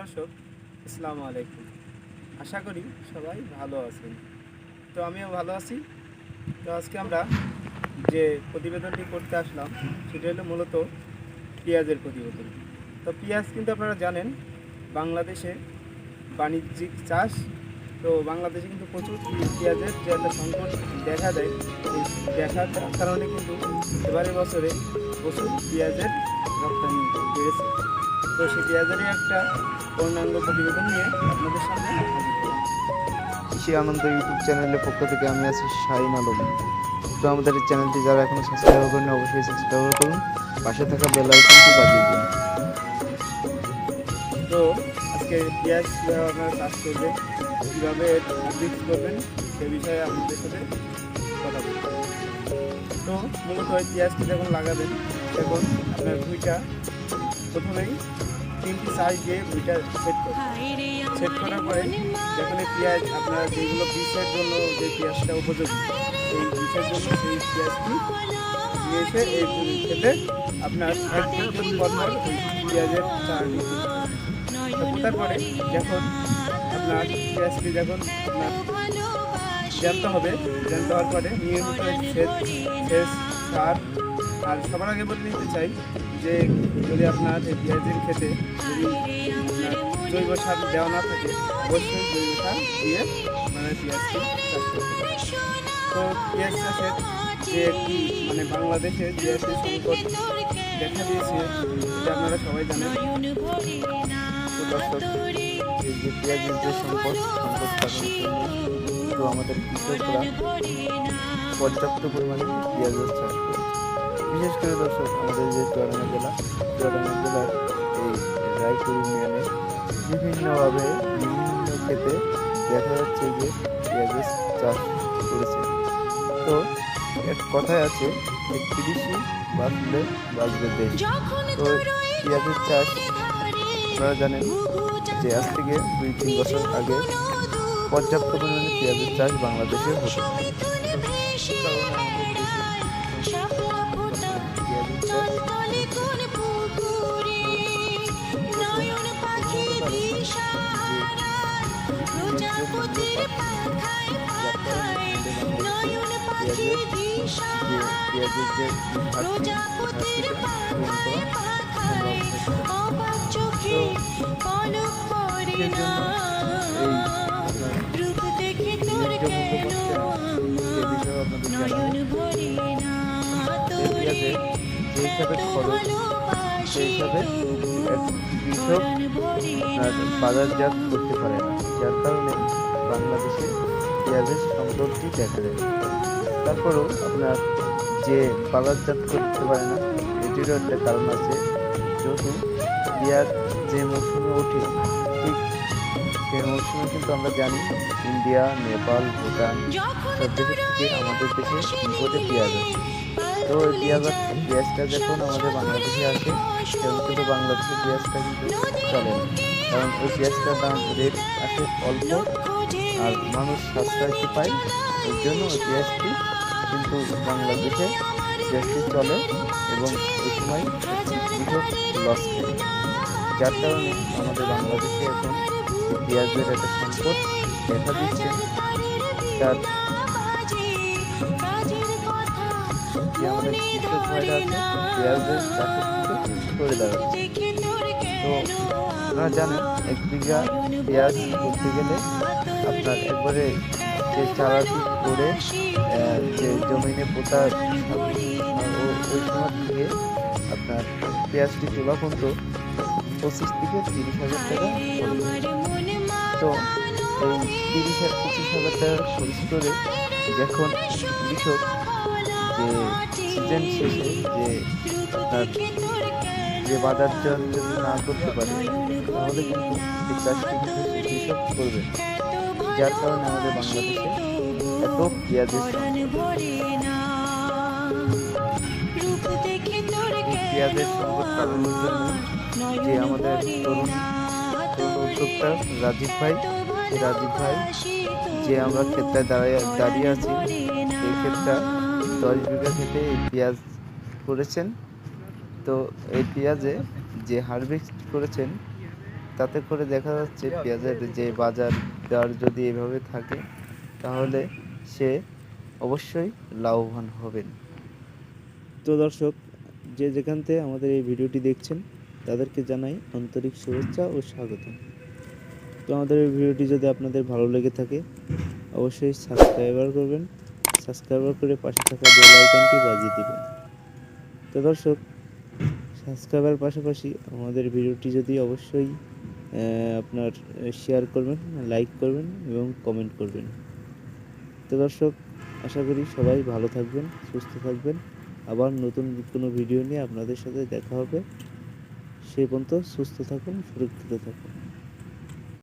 দর্শক, আসসালামু আলাইকুম। আশা করি সবাই ভালো আছেন। তো আমিও ভালো আছি। তো আজকে আমরা যে প্রতিবেদনটি করতে আসলাম, সেটা হলো মূলত পেঁয়াজের প্রতিবেদন। তো পেঁয়াজ কিন্তু আপনারা জানেন, বাংলাদেশে বাণিজ্যিক চাষ, তো বাংলাদেশে কিন্তু প্রচুর পেঁয়াজের যে একটা সংকট দেখা দেয় দেখার কারণে কিন্তু এবারে বছরে প্রচুর পেঁয়াজের রপ্তানি বেড়েছে। তো সেই পেঁয়াজেরই একটা পূর্ণাঙ্গ প্রতিবেদন নিয়ে আপনাদের সামনে কৃষি আনন্দ ইউটিউব চ্যানেলের পক্ষ থেকে আমি আছি শাহিন আলম। তো আমাদের এই চ্যানেলটি যারা এখনও সাবস্ক্রাইব করেন অবশ্যই সাবস্ক্রাইব করুন। পাশে থাকা বেল আইকনটি বাজিয়ে দিন। তো আজকে পেঁয়াজ কীভাবে আপনারা চাষ করবেন কীভাবে বিক্রি করবেন সে বিষয়ে আপনাদের সাথে কথা বলব। তো মূলত পেঁয়াজটি যখন লাগাবেন তখন আপনার ভুঁইটা প্রথমেই তিনটি সাইজ দিয়ে ভুঁইটা সেট করবেন সেট করার পরে যখন এই পেঁয়াজ আপনার যেগুলো বিষের জন্য যে পেঁয়াজটা উপযোগী, সেই বিষের জন্য সেই পেঁয়াজটি নিয়ে এসে এই খেতে আপনার পরপর পেঁয়াজের চারাটি তারপরে যখন আপনার পেঁয়াজটি যখন আপনার জ্যান্ত হবে, জ্যান্ত হওয়ার পরে নিয়মিত সেচ সেচ সার আর সবার আগে বলে নিতে চাই যে যদি আপনার এই পেঁয়াজের খেতে জৈব সার দেওয়া না থাকে, অবশ্যই জৈব সার দিয়ে মানে পেঁয়াজটি চাষ তো পেঁয়াজ চাষের যে একটি মানে বাংলাদেশে একটি সংকট দেখা দিয়েছে, এটা আপনারা সবাই জানেন। পেঁয়াজের আমাদের পর্যাপ্ত পরিমাণে পেঁয়াজের চাষ বিশেষ করে দর্শক আমাদের যে চুয়াডাঙ্গা জেলা চুয়াডাঙ্গা জেলার এই রায়পুর ইউনিয়নে বিভিন্নভাবে বিভিন্ন ক্ষেত্রে দেখা যাচ্ছে যে পেঁয়াজের চাষ করেছে। তো এক কথায় আছে যে কৃষি বাঁচলে বাঁচবে দেশ। তো পেঁয়াজের চাষ আপনারা জানেন যে আজ থেকে দুই তিন বছর আগে পর্যাপ্ত পরিমাণে পেঁয়াজের চাষ বাংলাদেশে হতো। এই পেঁয়াজে যে হিসাবে খরচ সেই হিসাবে কৃষক বাজারজাত করতে পারে না। যার কারণে বাংলাদেশে পেঁয়াজের সংকটটি দেখা দেয় তারপরেও আপনার যে বাজারজাত করতে পারে না এটিরও একটা কারণ আছে। যেহেতু পেঁয়াজ যে মৌসুমে ওঠে ঠিক সেই মৌসুমে কিন্তু আমরা জানি ইন্ডিয়া নেপাল ভুটান সব দেশের থেকে আমাদের দেশে ইম্পোর্টে পেঁয়াজ আছে। তো ওই পেঁয়াজ পেঁয়াজটা যখন আমাদের বাংলাদেশে আসে তখন কিন্তু বাংলাদেশের পেঁয়াজটা কিন্তু চলে না। কারণ ওই পেঁয়াজটার দাম রেট আসে অল্প। আর মানুষ সাশ্রয়তে পায় ওই জন্য ওই কিন্তু বাংলাদেশে পেঁয়াজটি চলে এবং ওই সময় লস যার কারণে আমাদের বাংলাদেশে এখন পেঁয়াজের একটা সংকট দেখা দিচ্ছে। তার আমাদের করে জানেন, এক বিঘা পেঁয়াজ করতে গেলে আপনার একবারে যে চারাটি করে যে জমিনে পোতা ওই সময় থেকে আপনার পেঁয়াজটি তোলা পর্যন্ত পঁচিশ থেকে তিরিশ হাজার টাকা তো এই তিরিশ হাজার পঁচিশ হাজার টাকা খরচ করে যখন কৃষক যে সিজন শেষে যে আপনার যে বাজার যদি না করতে পারে, তাহলে কিন্তু এই কিন্তু কৃষক করবে। যার কারণে আমাদের বাংলাদেশে এত পেঁয়াজের পেঁয়াজের যে আমাদের উদ্যোক্তা রাজীব ভাই রাজীব ভাই যে আমরা ক্ষেত্রে দাঁড়িয়ে দাঁড়িয়ে আছি, এই ক্ষেত্রে দশ বিঘা খেতে এই পেঁয়াজ করেছেন। তো এই পেঁয়াজে যে হারভেস্ট করেছেন, তাতে করে দেখা যাচ্ছে পেঁয়াজের যে বাজার দর যদি এভাবে থাকে, তাহলে সে অবশ্যই লাভবান হবেন। তো দর্শক, যে যেখান থেকে আমাদের এই ভিডিওটি দেখছেন, তাদেরকে জানাই আন্তরিক শুভেচ্ছা ও স্বাগত। তো আমাদের এই ভিডিওটি যদি আপনাদের ভালো লেগে থাকে, অবশ্যই সাবস্ক্রাইবার করবেন, সাবস্ক্রাইবার করে পাশে থাকা বেল আইকনটি বাজিয়ে দিবেন। তো দর্শক, সাবস্ক্রাইবার পাশাপাশি আমাদের ভিডিওটি যদি অবশ্যই আপনার শেয়ার করবেন লাইক করবেন এবং কমেন্ট করবেন। তো দর্শক, আশা করি সবাই ভালো থাকবেন, সুস্থ থাকবেন। আবার নতুন কোনো ভিডিও নিয়ে আপনাদের সাথে দেখা হবে। সে পর্যন্ত সুস্থ থাকুন, সুরক্ষিত থাকুন।